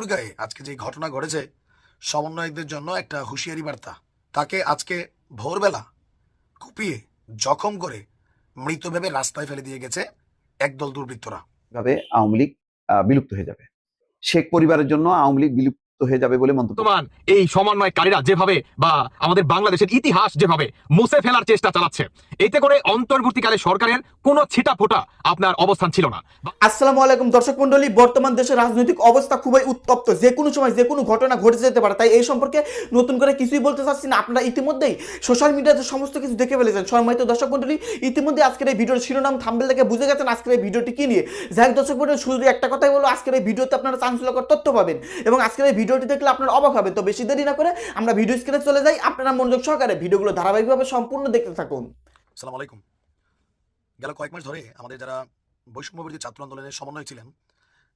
ঠাকুরগাঁয়ে আজকে যে ঘটনা ঘটেছে, সমন্বয়কদের জন্য একটা হুঁশিয়ারি বার্তা। তাকে আজকে ভোরবেলা কুপিয়ে জখম করে মৃত ভেবে রাস্তায় ফেলে দিয়ে গেছে একদল দুর্বৃত্তরা। ভাবে আওয়ামী লীগ বিলুপ্ত হয়ে যাবে। শেখ পরিবারের জন্য আওয়ামী লীগ বিলুপ্ত হয়ে যাবে বলে মন্তব্য বর্তমান এই সমন্বয়কারীরা যেভাবে বা আমাদের বাংলাদেশের ইতিহাস যেভাবে মুছে ফেলার চেষ্টা চালাচ্ছে এতে করে অন্তর্বর্তীকালে সরকারের কোনো ছিটা ফোটা আপনার অবস্থান ছিল না। আসসালামু আলাইকুম দর্শক মন্ডলী বর্তমান দেশের রাজনৈতিক অবস্থা খুবই উত্তপ্ত। যে কোনো সময় যে কোনো ঘটনা ঘটে যেতে পারে তাই এই সম্পর্কে নতুন করে কিছুই বলতে চাচ্ছি না। আপনারা ইতিমধ্যেই সোশ্যাল মিডিয়াতে সমস্ত কিছু দেখে ফেলেছেন। সম্মানিত দর্শক মন্ডলী ইতিমধ্যে আজকের এই ভিডিওর শিরোনাম থাম্বেল থেকে বুঝে গেছেন আজকের এই ভিডিওটি কি নিয়ে। যাই হোক দর্শক মন্ডলী শুধু একটা কথাই বলো আজকের এই ভিডিওতে আপনারা চাঞ্চল্যকর তথ্য পাবেন এবং আজকের এই ভিডিওটি দেখলে আপনারা অবাক হবেন তো বেশি দেরি না করে আমরা ভিডিও স্ক্রিনে চলে যাই। আপনারা মনোযোগ সহকারে ভিডিওগুলো ধারাবাহিকভাবে সম্পূর্ণ দেখতে থাকুন। সালাম আলাইকুম। গেল কয়েক মাস ধরে আমাদের যারা বৈষম্যবিরোধী ছাত্র আন্দোলনের সমন্বয় ছিলেন,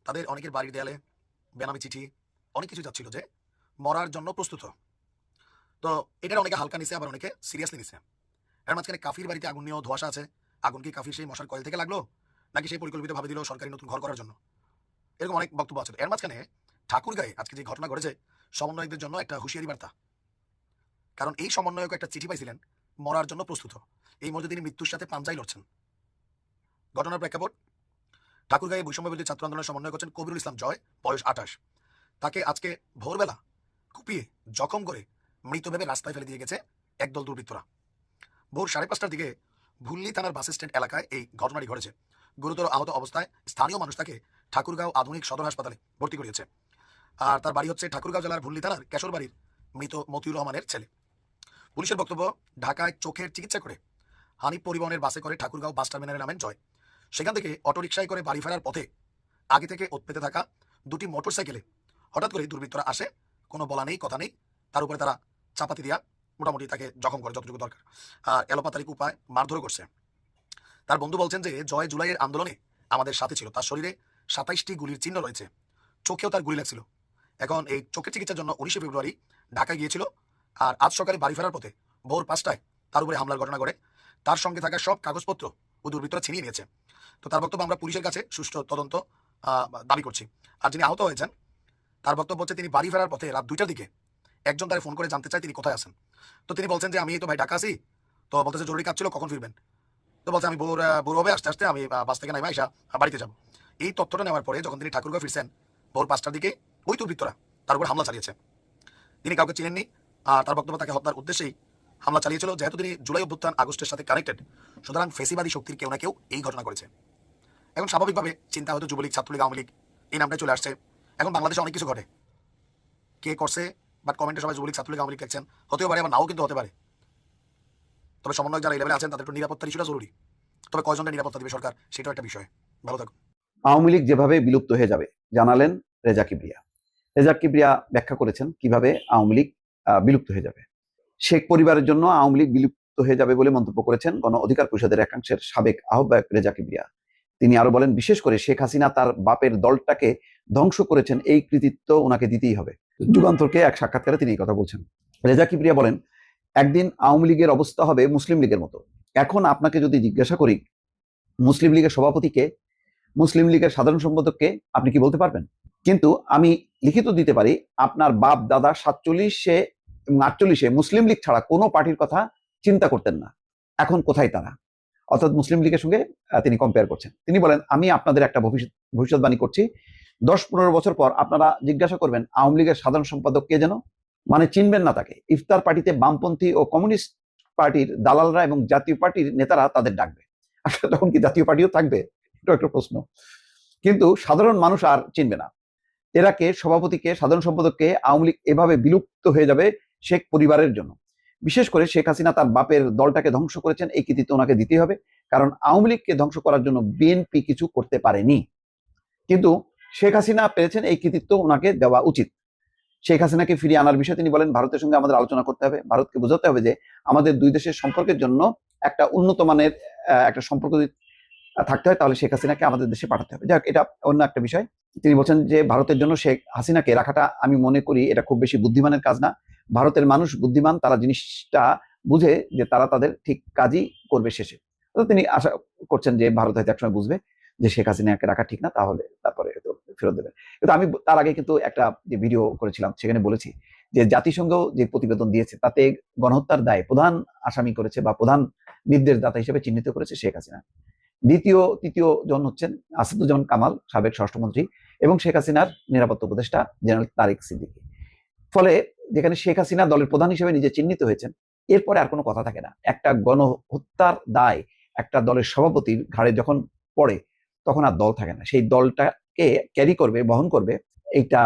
তাদের অনেকের বাড়ির দেয়ালে বেনামি চিঠি, অনেক কিছু যাচ্ছিল যে মরার জন্য প্রস্তুত। তো এটার অনেকে হালকা নিছে, আবার অনেকে সিরিয়াসলি নিছে। এর মাঝখানে কাফির বাড়িতে আগুন নিয়েও ধোয়াশা আছে। আগুন কি কাফির সেই মশার কয়েল থেকে লাগল, নাকি সেই পরিকল্পিত ভাবে দিল সরকারি নতুন ঘর করার জন্য? এরকম অনেক বক্তব্য আছে। এর মাঝখানে ঠাকুরগাঁয়ে আজকে যে ঘটনা ঘটেছে, সমন্বয়কদের জন্য একটা হুঁশিয়ারি বার্তা। কারণ এই সমন্বয়ক একটা চিঠি পাইছিলেন, মরার জন্য প্রস্তুত। এই মুহূর্তে তিনি মৃত্যুর সাথে পাঞ্জাই লড়ছেন। ঘটনার প্রেক্ষাপট, ঠাকুরগাঁয়ে বৈষম্যবিরোধী ছাত্র আন্দোলনের সমন্বয় করছেন কবিরুল ইসলাম জয়, বয়স আঠাশ। তাকে আজকে ভোরবেলা কুপিয়ে, জখম করে মৃত ভেবে রাস্তায় ফেলে দিয়ে গেছে একদল দুর্বৃত্তরা। ভোর সাড়ে পাঁচটার দিকে ভুল্লি থানার বাস স্ট্যান্ড এলাকায় এই ঘটনাটি ঘটেছে। গুরুতর আহত অবস্থায় স্থানীয় মানুষ তাকে ঠাকুরগাঁও আধুনিক সদর হাসপাতালে ভর্তি করিয়েছে। আর তার বাড়ি হচ্ছে ঠাকুরগাঁও জেলার ভুল্লি থানার কেশরবাড়ির মৃত মতিউর রহমানের ছেলে। পুলিশের বক্তব্য, ঢাকায় চোখের চিকিৎসা করে হানিফ পরিবহনের বাসে করে ঠাকুরগাঁও বাস টার্মিনালে নামেন জয়। সেখান থেকে অটোরিকশায় করে বাড়ি ফেরার পথে আগে থেকে পেতে থাকা দুটি মোটরসাইকেলে হঠাৎ করে দুর্বৃত্তরা আসে। কোনো বলা নেই, কথা নেই। তার উপরে তারা চাপাতি দিয়া মোটামুটি তাকে জখম করে যতটুকু দরকার। আর এলোপাতারিক উপায় মারধর করছে। তার বন্ধু বলছেন যে, জয় জুলাইয়ের আন্দোলনে আমাদের সাথে ছিল। তার শরীরে সাতাইশটি গুলির চিহ্ন রয়েছে। চোখেও তার গুলি লাগছিল। এখন এই চোখের চিকিৎসার জন্য উনিশে ফেব্রুয়ারি ঢাকায় গিয়েছিল আর আজ সকালে বাড়ি ফেরার পথে ভোর পাঁচটায় তার উপরে হামলার ঘটনা ঘটে। তার সঙ্গে থাকা সব কাগজপত্র ও দুর্বৃত্তরা ছিনিয়ে নিয়েছে। তো তার বক্তব্য আমরা পুলিশের কাছে সুষ্ঠু তদন্ত দাবি করছি। আর যিনি আহত হয়েছেন তার বক্তব্য হচ্ছে তিনি বাড়ি ফেরার পথে রাত দুইটার দিকে একজন তার ফোন করে জানতে চায় তিনি কোথায় আছেন। তো তিনি বলছেন যে আমি তো ভাই ঢাকা আছি। তো বলতেছে জরুরি কাজ ছিল কখন ফিরবেন? তো বলছে আমি আহ, ভোর হবে আস্তে আস্তে আমি বাস থেকে নামে আইসা বাড়িতে যাব। এই তথ্যটা নেওয়ার পরে যখন তিনি ঠাকুরগাঁও ফিরছেন ভোর পাঁচটার দিকে ওই দুর্বৃত্তরা তার উপর হামলা চালিয়েছে। তিনি কাউকে চিনেননি, আর তার বক্তব্য তাকে হত্যার উদ্দেশ্যেই হামলা চালিয়েছিল। যেহেতু তিনি জুলাই অভ্যুত্থান আগস্টের সাথে কানেক্টেড সুতরাং ফেসিবাদী শক্তির কেউ না কেউ এই ঘটনা করেছে। এখন স্বাভাবিকভাবে চিন্তা হয়তো যুবলীগ, ছাত্রলীগ, আওয়ামী লীগ এই নামটাই চলে আসছে। এখন বাংলাদেশে অনেক কিছু ঘটে। কে করছে বাট কমেন্টে সবাই যুবলীগ, ছাত্রলীগ, আওয়ামী লীগ লিখছেন হতেও পারে আবার নাও কিন্তু হতে পারে। তবে সমন্বয় যারা এই লেভেলে আছেন, তাদের একটু নিরাপত্তার ইস্যুটা জরুরি। তবে কয়জনের নিরাপত্তা দিবে সরকার, সেটাও একটা বিষয়। ভালো থাকুন। আওয়ামী লীগ যেভাবে বিলুপ্ত হয়ে যাবে, জানালেন রেজা কিবরিয়া। রেজা কিবরিয়া ব্যাখ্যা করেছেন কীভাবে আওয়ামী লীগ বিলুপ্ত হয়ে যাবে। শেখ পরিবারের জন্য আওয়ামী লীগ বিলুপ্ত হয়ে যাবে বলে মন্তব্য করেছেন গণ অধিকার পরিষদের একাংশের সাবেক আহ্বায়ক রেজা কিবরিয়া। তিনি আরও বলেন, বিশেষ করে শেখ হাসিনা তার বাপের দলটাকে ধ্বংস করেছেন, এই কৃতিত্ব ওনাকে দিতেই হবে। যুগান্তরকে এক সাক্ষাৎকারে তিনি এই কথা বলছেন। রেজা কিবরিয়া বলেন, একদিন আওয়ামী লীগের অবস্থা হবে মুসলিম লীগের মতো। এখন আপনাকে যদি জিজ্ঞাসা করি, মুসলিম লীগের সভাপতিকে, মুসলিম লীগের সাধারণ সম্পাদককে আপনি কি বলতে পারবেন? কিন্তু আমি লিখিত দিতে পারি, আপনার বাপ দাদা সাতচল্লিশে এবং আটচল্লিশে মুসলিম লীগ ছাড়া কোনো পার্টির কথা চিন্তা করতেন না। এখন কোথায় তারা? অর্থাৎ মুসলিম লীগের সঙ্গে তিনি কম্পেয়ার করছেন। তিনি বলেন, আমি আপনাদের একটা ভবিষ্যৎ, ভবিষ্যৎবাণী করছি। দশ পনেরো বছর পর আপনারা জিজ্ঞাসা করবেন, আওয়ামী লীগের সাধারণ সম্পাদক কে যেন? মানে চিনবেন না তাকে। ইফতার পার্টিতে বামপন্থী ও কমিউনিস্ট পার্টির দালালরা এবং জাতীয় পার্টির নেতারা তাদের ডাকবে। আসলে তখন কি জাতীয় পার্টিও থাকবে? এটা একটা প্রশ্ন। কিন্তু সাধারণ মানুষ আর চিনবে না। এরাকে সভাপতিকে, সাধারণ সম্পাদককে আওয়ামী লীগ এভাবে বিলুপ্ত হয়ে যাবে শেখ পরিবারের জন্য। বিশেষ করে শেখ হাসিনা তার বাপের দলটাকে ধ্বংস করেছেন, এই কৃতিত্ব ওনাকে দিতেই হবে, কারণ আওয়ামী লীগকে ধ্বংস করার জন্য বিএনপি কিছু করতে পারেনি। কিন্তু শেখ হাসিনা পেরেছেন, এই কৃতিত্ব ওনাকে দেওয়া উচিত। শেখ হাসিনাকে ফিরিয়ে আনার বিষয়ে তিনি বলেন, ভারতের সঙ্গে আমাদের আলোচনা করতে হবে, ভারতকে বোঝাতে হবে যে আমাদের দুই দেশের সম্পর্কের জন্য একটা উন্নত মানের একটা সম্পর্ক থাকতে হয়, তাহলে শেখ হাসিনাকে আমাদের দেশে পাঠাতে হবে। যাক, এটা অন্য একটা বিষয়। তিনি বলছেন যে, ভারতের জন্য শেখ হাসিনাকে রাখাটা আমি মনে করি এটা খুব বেশি বুদ্ধিমানের কাজ না। ভারতের মানুষ বুদ্ধিমান, তারা জিনিসটা বুঝে যে তারা তাদের ঠিক কাজই করবে শেষে। তিনি আশা করছেন যে, ভারত হয়তো একসময় বুঝবে যে, শেখ হাসিনাকে রাখা ঠিক না, তাহলে তারপরে ফেরত দেবেন কিন্তু আমি তার আগে কিন্তু একটা যে ভিডিও করেছিলাম, সেখানে বলেছি যে, জাতিসংঘ যে প্রতিবেদন দিয়েছে, তাতে গণহত্যার দায় প্রধান আসামি করেছে বা প্রধান নির্দেশদাতা হিসেবে চিহ্নিত করেছে শেখ হাসিনা। দ্বিতীয়, তৃতীয় জন হচ্ছেন আসাদুজ্জামান কামাল, সাবেক স্বরাষ্ট্রমন্ত্রী, এবং শেখ হাসিনার নিরাপত্তা উপদেষ্টা জেনারেল তারেক সিদ্দিকী। ফলে যেখানে শেখ হাসিনা দলের প্রধান হিসেবে নিজে চিহ্নিত হয়েছেন, এরপরে আর কোনো কথা থাকে না। একটা গণহত্যার দায় একটা দলের সভাপতির ঘাড়ে যখন পড়ে, তখন আর দল থাকে না। সেই দলটাকে ক্যারি করবে, বহন করবে, এইটা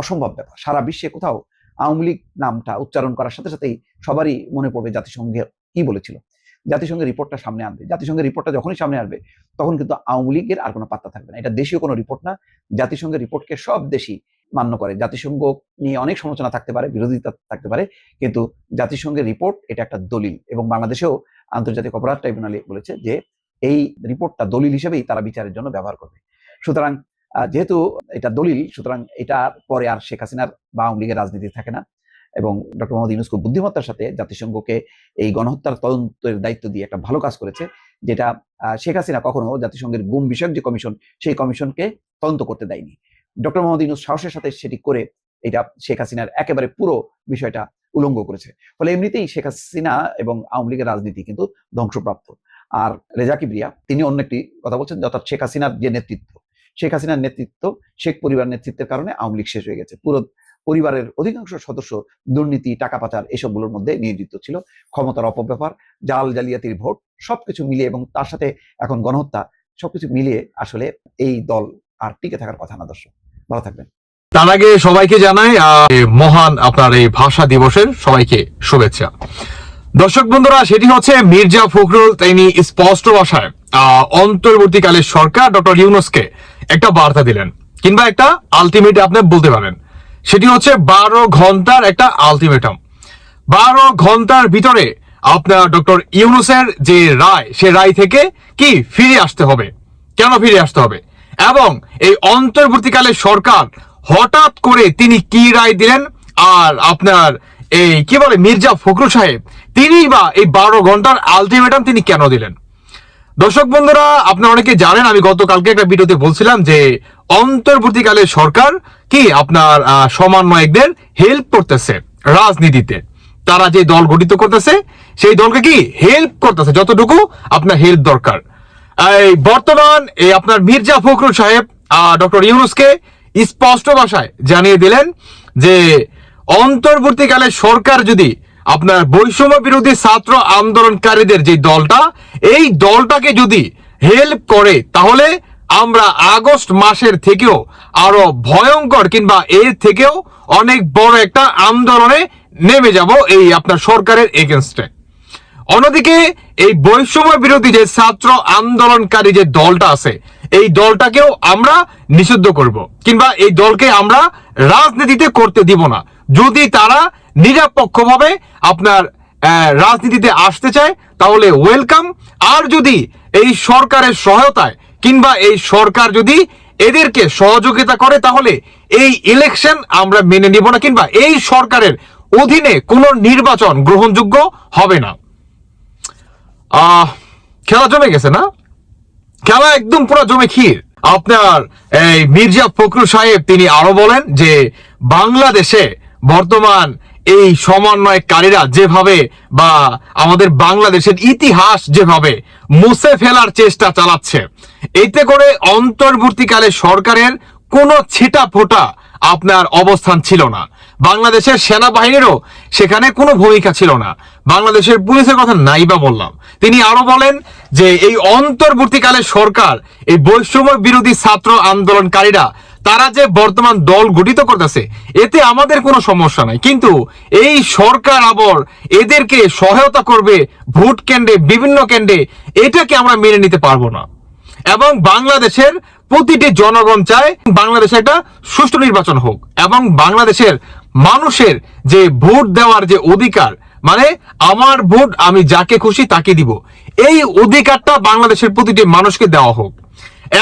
অসম্ভব ব্যাপার। সারা বিশ্বে কোথাও আওয়ামী লীগ নামটা উচ্চারণ করার সাথে সাথেই সবারই মনে পড়বে জাতিসংঘে কি বলেছিল। জাতিসংঘের রিপোর্টটা সামনে আনবে। জাতিসংঘের রিপোর্টটা যখনই সামনে আসবে, তখন কিন্তু আওয়ামী লীগের আর কোনো পাত্তা থাকবে না। এটা দেশীয় কোনো রিপোর্ট না। জাতিসংঘের রিপোর্টকে সব দেশই মান্য করে। জাতিসংঘ নিয়ে অনেক সমালোচনা থাকতে পারে, বিরোধিতা থাকতে পারে, কিন্তু জাতিসংঘের রিপোর্ট এটা একটা দলিল। এবং বাংলাদেশেও আন্তর্জাতিক অপরাধ ট্রাইব্যুনালে বলেছে যে, এই রিপোর্টটা দলিল হিসেবেই তারা বিচারের জন্য ব্যবহার করবে। সুতরাং যেহেতু এটা দলিল, সুতরাং এটার পরে আর শেখ হাসিনার বা আওয়ামী লীগের রাজনীতি থাকে না। এবং ডক্টর মোহাম্মদ ইউনুস খুব বুদ্ধিমত্তার সাথে জাতিসংঘকে এই গণহত্যার তদন্তের দায়িত্ব দিয়ে একটা ভালো কাজ করেছে, যেটা শেখ হাসিনা কখনো জাতিসংঘের গুম বিষয়ক যে কমিশন, সেই কমিশনকে তদন্ত করতে দেয়নি। ডক্টর মোহাম্মদ ইউনুস সাহসের সাথে সেটি করে এটা শেখ হাসিনার একেবারে পুরো বিষয়টা উলঙ্গ করেছে। ফলে এমনিতেই শেখ হাসিনা এবং আওয়ামী লীগের রাজনীতি কিন্তু ধ্বংসপ্রাপ্ত। আর রেজা কিবরিয়া, তিনি অন্য একটি কথা বলছেন অর্থাৎ শেখ হাসিনার যে নেতৃত্ব, শেখ হাসিনার নেতৃত্ব শেখ পরিবার নেতৃত্বের কারণে আওয়ামী লীগ শেষ হয়ে গেছে। পুরো পরিবারের অধিকাংশ সদস্য দুর্নীতি, টাকা পাচার এসবগুলোর মধ্যে নিয়োজিত ছিল। ক্ষমতার অপব্যবহার জাল জালিয়াতির ভোট, সবকিছু মিলিয়ে এবং তার সাথে এখন গণহত্যা, সবকিছু মিলিয়ে আসলে এই দল আর টিকে থাকার কথা না, দর্শক। ভালো থাকবেন। তার আগে সবাইকে জানাই মহান আপনার এই ভাষা দিবসের সবাইকে শুভেচ্ছা। দর্শক বন্ধুরা, সেটি হচ্ছে মির্জা ফখরুল, তিনি স্পষ্ট ভাষায় অন্তর্বর্তীকালে সরকার ডক্টর ইউনুসকে একটা বার্তা দিলেন, কিংবা একটা আলটিমেট আপনি বলতে পারেন। সেটি হচ্ছে বারো ঘণ্টার একটা আলটিমেটাম বারো ঘণ্টার ভিতরে আপনার ডক্টর ইউনুসের যে রায়, সে রায় থেকে কি ফিরে আসতে হবে? কেন ফিরে আসতে হবে? এবং এই অন্তর্বর্তীকালে সরকার হঠাৎ করে তিনি কি রায় দিলেন? আর আপনার এই, কি বলে, মির্জা ফখরুল সাহেব, তিনি বা এই বারো ঘণ্টার আলটিমেটাম তিনি কেন দিলেন? দর্শক বন্ধুরা, আপনারা অনেকে জানেন, আমি গতকালকে একটা ভিডিওতে বলছিলাম যে অন্তর্বর্তীকালে সরকার কি আপনার সমন্বয়কদের হেল্প করতেছে রাজনীতিতে। তারা যে দল গঠিত করতেছে, সেই দলকে কি হেল্প করতেছে? যতটুকু আপনার হেল্প দরকার। এই বর্তমান এই আপনার মির্জা ফখরুল সাহেব ডক্টর ইউনুসকে স্পষ্ট ভাষায় জানিয়ে দিলেন যে অন্তর্বর্তীকালে সরকার যদি আপনার বৈষম্য বিরোধী ছাত্র আন্দোলনকারীদের যে দলটা, এই দলটাকে যদি হেল্প করে, তাহলে আমরা আগস্ট মাসের থেকেও আরও ভয়ঙ্কর কিংবা এর থেকেও অনেক বড় একটা আন্দোলনে নেমে যাব এই আপনার সরকারের এগেনস্টে অন্যদিকে এই বৈষম্য বিরোধী যে ছাত্র আন্দোলনকারী যে দলটা আছে, এই দলটাকেও আমরা নিষিদ্ধ করব কিংবা এই দলকে আমরা রাজনীতিতে করতে দিব না। যদি তারা নিরপেক্ষভাবে আপনার রাজনীতিতে আসতে চায়, তাহলে ওয়েলকাম আর যদি এই সরকারের সহায়তায় কিংবা এই সরকার যদি এদেরকে সহযোগিতা করে, তাহলে এই ইলেকশন আমরা মেনে নিব না, কিংবা এই সরকারের অধীনে কোনো নির্বাচন গ্রহণযোগ্য হবে না। খেলা জমে গেছে না? খেলা একদম পুরো জমে ক্ষীর। আপনার এই মির্জা ফখরুল সাহেব, তিনি আরও বলেন যে বাংলাদেশে বর্তমান এই সমন্বয়কারীরা যেভাবে বা আমাদের বাংলাদেশের ইতিহাস যেভাবে মুছে ফেলার চেষ্টা চালাচ্ছে, এতে করে অন্তর্বর্তীকালে সরকারের কোনো ছিটা ফোটা আপনার অবস্থান ছিল না। বাংলাদেশের সেনাবাহিনীরও সেখানে কোনো ভূমিকা ছিল না। বাংলাদেশের পুলিশের কথা নাই বা বললাম। তিনি আরও বলেন যে এই অন্তর্বর্তীকালে সরকার, এই বৈষম্য বিরোধী ছাত্র আন্দোলনকারীরা তারা যে বর্তমান দল গঠিত করতেছে, এতে আমাদের কোনো সমস্যা নাই। কিন্তু এই সরকার আবার এদেরকে সহায়তা করবে ভোট কেন্দ্রে, বিভিন্ন কেন্দ্রে, এটাকে আমরা মেনে নিতে পারব না। এবং বাংলাদেশের প্রতিটি জনগণ চায় বাংলাদেশে একটা সুষ্ঠু নির্বাচন হোক এবং বাংলাদেশের মানুষের যে ভোট দেওয়ার যে অধিকার মানে আমার ভোট আমি যাকে খুশি তাকে দিব, এই অধিকারটা বাংলাদেশের প্রতিটি মানুষকে দেওয়া হোক।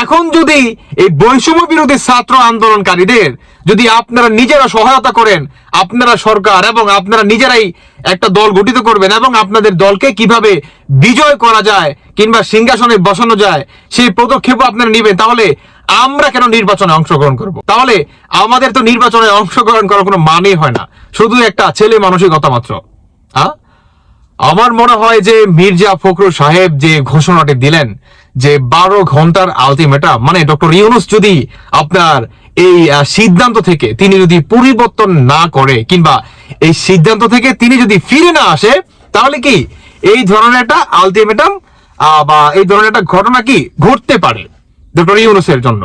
এখন যদি এই বৈষম্য বিরোধী ছাত্র আন্দোলনকারীদের যদি আপনারা নিজেরা সহায়তা করেন, আপনারা সরকার এবং আপনারা নিজেরাই একটা দল গঠিত করবেন এবং আপনাদের দলকে কীভাবে বিজয় করা যায় কিংবা সিংহাসনে বসানো যায়, সেই পদক্ষেপ আপনারা নেবেন, তাহলে আমরা কেন নির্বাচনে অংশগ্রহণ করব? তাহলে আমাদের তো নির্বাচনে অংশগ্রহণ করার কোনো মানেই হয় না। শুধু একটা ছেলে মানসিকতা মাত্র। আমার মনে হয় যে মির্জা ফখরুল সাহেব যে ঘোষণাটি দিলেন যে বারো ঘণ্টার আলটিমেটাম মানে ডক্টর ইউনুস যদি আপনার এই সিদ্ধান্ত থেকে তিনি যদি পরিবর্তন না করে কিংবা এই সিদ্ধান্ত থেকে তিনি যদি ফিরে না আসে, তাহলে কি এই ধরনের একটা আলটিমেটাম বা এই ধরনের একটা ঘটনা কি ঘটতে পারে ডক্টর ইউনুসের জন্য?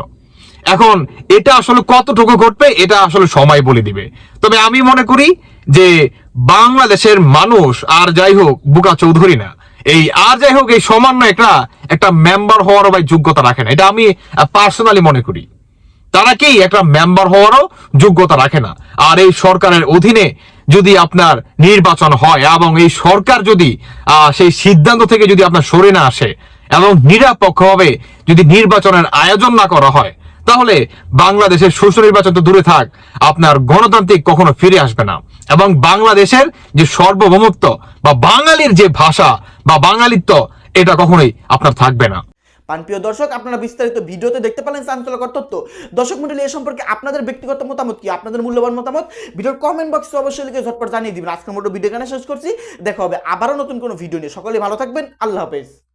এখন এটা আসলে কতটুকু ঘটবে, এটা আসলে সময় বলে দিবে। তবে আমি মনে করি যে বাংলাদেশের মানুষ, আর যাই হোক, বুকা চৌধুরী না এই, আর যাই হোক, এই সামান্য একটা একটা মেম্বার হওয়ারও ভাই যোগ্যতা রাখে না। এটা আমি পার্সোনালি মনে করি। তারা কি, একটা মেম্বার হওয়ারও যোগ্যতা রাখে না। আর এই সরকারের অধীনে যদি আপনার নির্বাচন হয় এবং এই সরকার যদি সেই সিদ্ধান্ত থেকে যদি আপনার সরে না আসে এবং নিরপেক্ষভাবে যদি নির্বাচনের আয়োজন না করা হয়, তাহলে বাংলাদেশের সুষ্ঠু নির্বাচন তো দূরে থাক, আপনার গণতান্ত্রিক কখনো ফিরে আসবে না। এবং বাংলাদেশের যে সার্বভৌমত্ব বা বাঙালির যে ভাষা বা বাঙালিত্ব এটা কখনোই আপনার থাকবে না। পানপ্রিয় দর্শক, আপনারা বিস্তারিত ভিডিওতে দেখতে পেলেন চাঞ্চলকর তথ্য। দর্শক মন্ডলী এ সম্পর্কে আপনাদের ব্যক্তিগত মতামত কি? আপনাদের মূল্যবান মতামত? ভিডিওর কমেন্ট বক্সে অবশ্যই লিখে ঝটপট জানিয়ে দিবেন। আজকের মতো ভিডিও কেন শেষ করছি। দেখা হবে আবারও নতুন কোনো ভিডিও নিয়ে। সকলে ভালো থাকবেন। আল্লাহ হাফেজ।